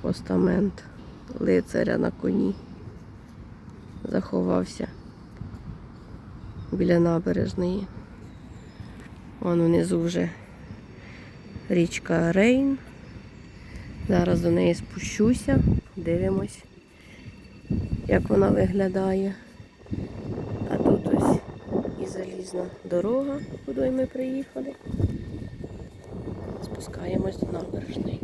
Постамент лицаря на коні. Заховався біля набережної. Вон внизу вже річка Рейн. Зараз до неї спущуся, дивимось, як вона виглядає. А тут ось і залізна дорога, куди ми приїхали. Спускаємось до набережної.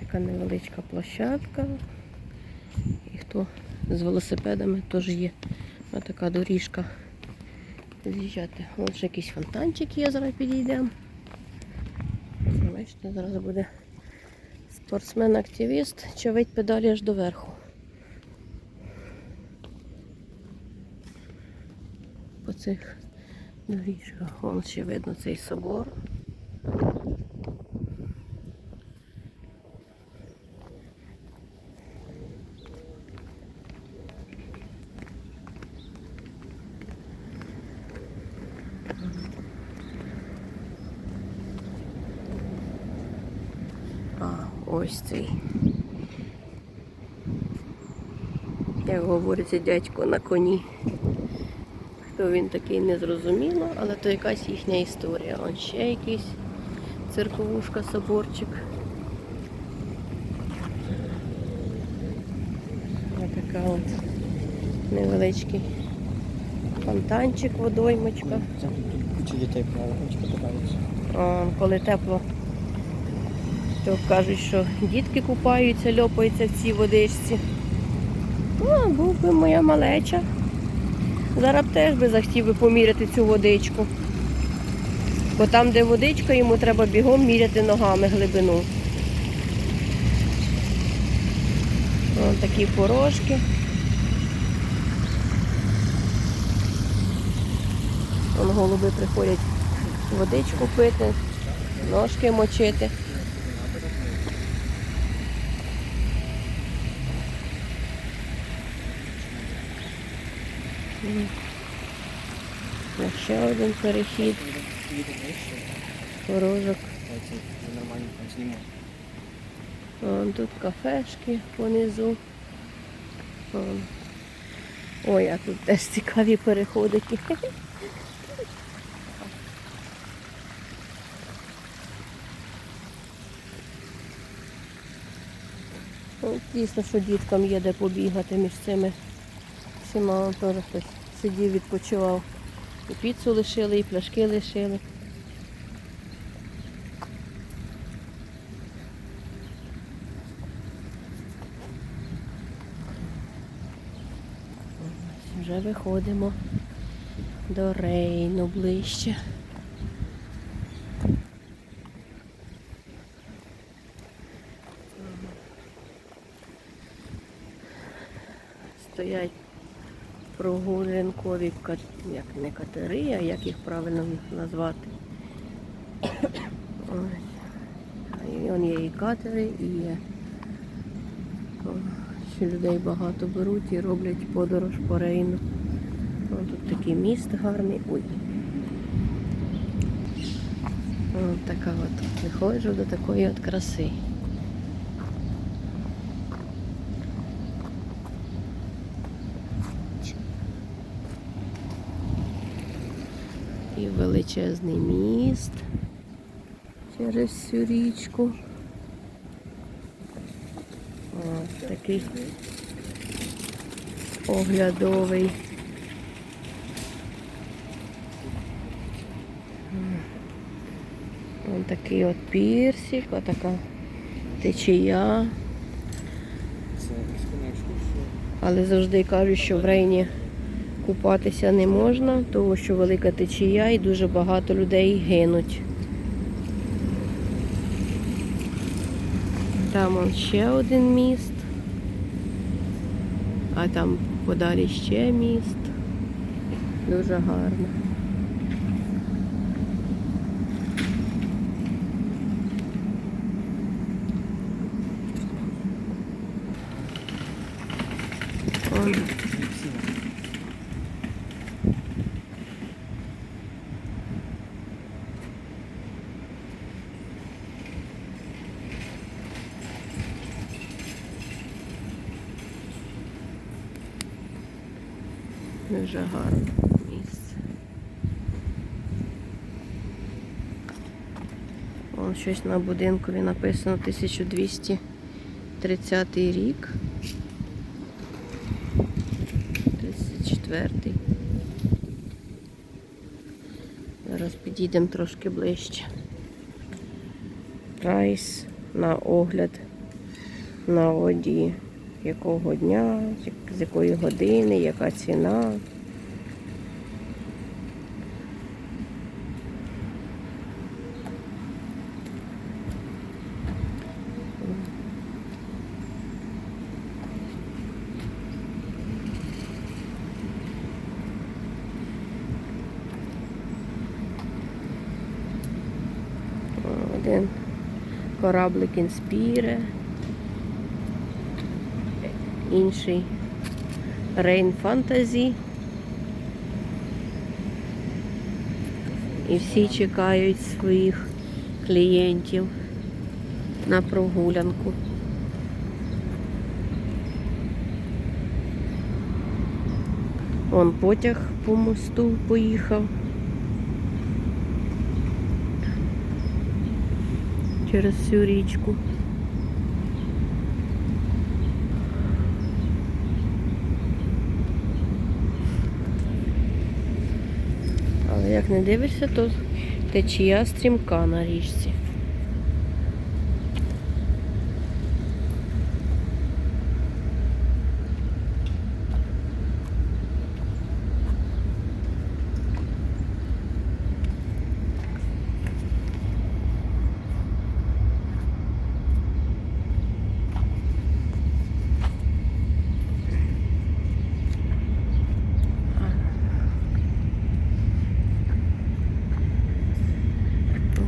Така невеличка площадка. І хто з велосипедами теж є така доріжка. З'їжджати. Ось ще якийсь фонтанчик є, зараз підійдемо. Бачите, зараз буде спортсмен-активіст, човить педалі аж доверху. По цих доріжках. Вон ще видно цей собор. А, ось цей. Як говориться, дядько на коні. Хто він такий не зрозуміло, але то якась їхня історія. Он ще якийсь церковушка, соборчик. Ось така от невеличкий фонтанчик, водоймочка. Куча дітей катаються. А, коли тепло, то кажуть, що дітки купаються, льопаються в цій водичці. Ну, був би моя малеча. Зараз б теж би захотів би поміряти цю водичку. Бо там, де водичка, йому треба бігом міряти ногами глибину. Ось такі порожки. Вон голуби приходять водичку пити, ножки мочити. Ще один перехід, порожок. Вон тут кафешки понизу. Вон. Ой, а тут теж цікаві переходики. Дійсно, що діткам є де побігати між цими всіма. Теж хтось сидів, відпочивав. І піцу лишили, і пляшки лишили. Вже виходимо до Рейну ближче. Стоять прогулянкові як не катери, а як їх правильно назвати. І он є і катери, і є що людей багато беруть і роблять подорож по Рейну. О, тут такий міст гарний. Ой. О, така от. Виходжу до такої от краси. І величезний міст через всю річку. О, такий оглядовий. Ось такий от пірсик, отака течія. Але завжди кажуть, що в рейні купатися не можна, тому що велика течія і дуже багато людей гинуть. Там он ще один міст, а там подалі ще міст. Дуже гарно. Всі. Дуже гарне місце. Вон щось на будинкові написано 1230 рік. 34. Зараз підійдемо трошки ближче. Прайс на огляд на воді. Якого дня, з якої години, яка ціна. Кораблик Інспіре, інший Rain Fantasy. І всі чекають своїх клієнтів на прогулянку. Вон потяг по мосту поїхав. Через всю річку. Як не дивишся, то течія стрімка на річці.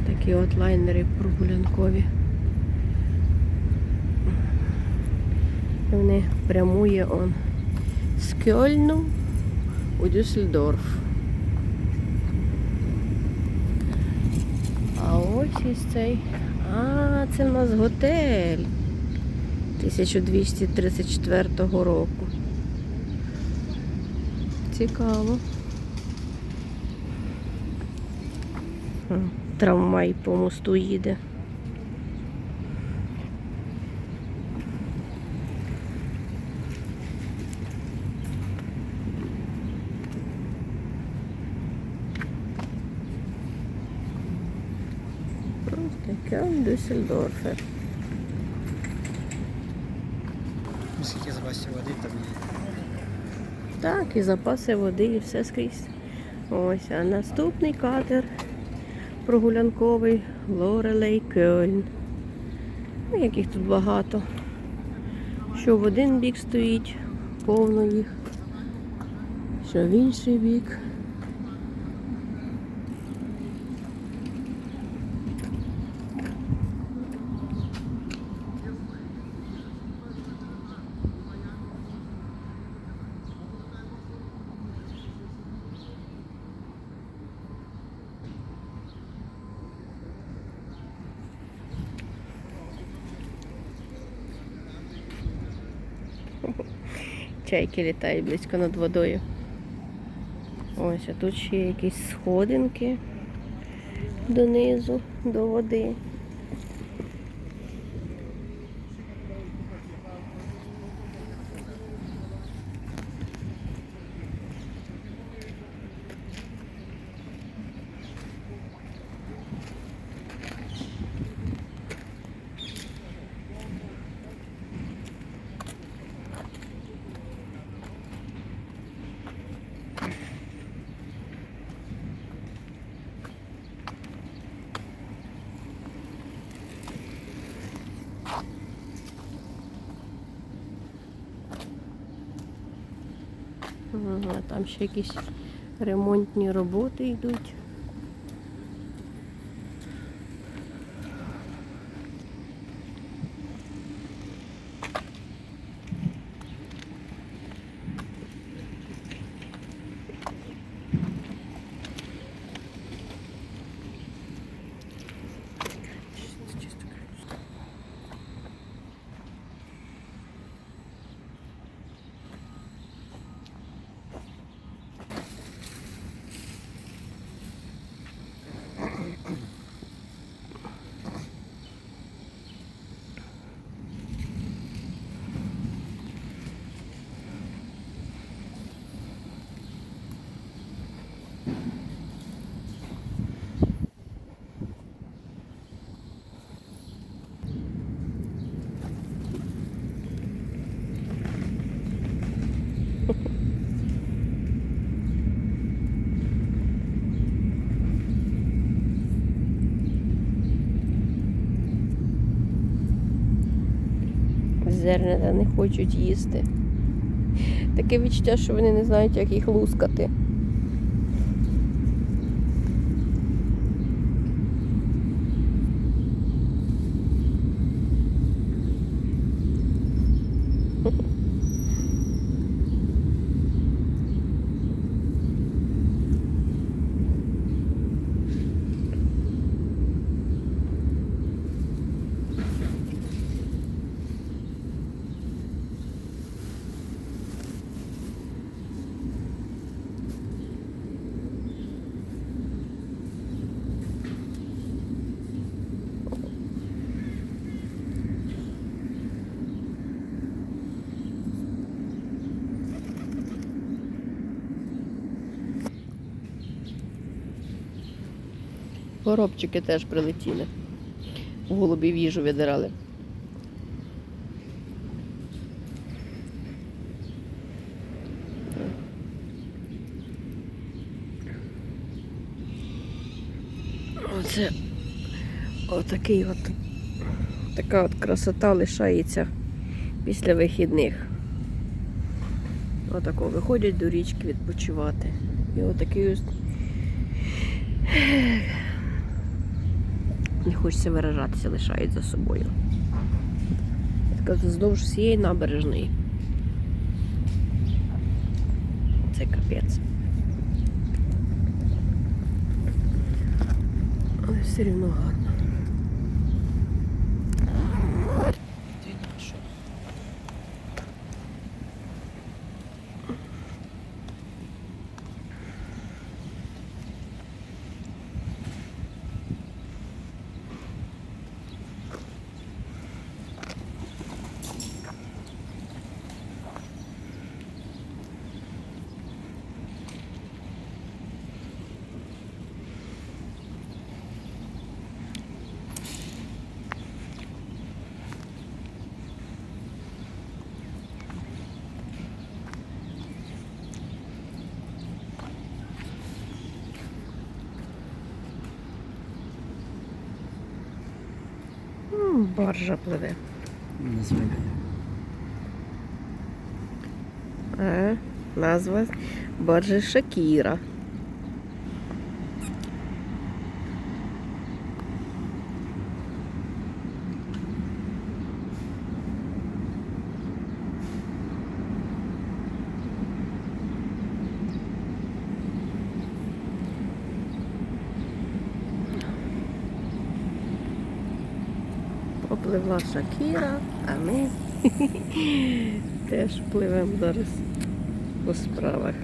Ось Такі от лайнери прогулянкові. Вони прямує он з Кьольну у Дюссельдорф. А ось із цей. А, це в нас готель 1234 року. Цікаво. Трамвай по мосту їде. Таке Ну, Скільки запасів води там є. Так, і запаси води, і все скрізь. Ось, а наступний катер прогулянковий Лорелей Кельн. Ну, яких тут багато. Що в один бік стоїть, повно їх, що в інший бік. Чайки літають близько над водою. Ось, а тут ще є якісь сходинки донизу, до води. Ага, А там ще якісь ремонтні роботи йдуть. Зернята не хочуть їсти. Таке відчуття, що вони не знають, як їх лускати. Горобчики теж прилетіли. Голубів їжу видирали. Оце отакий от така от красота лишається після вихідних. Отако виходять до річки відпочивати. І отакий ось хочеться виражатися, лишають за собою. Така вздовж всієї набережної. Це капець. Але все рівно гарно. Ти на що? М, Баржа пливе. Назва. звикає. Назва баржи Шакіра. Попливла Шакіра, а ми теж пливемо зараз по справах.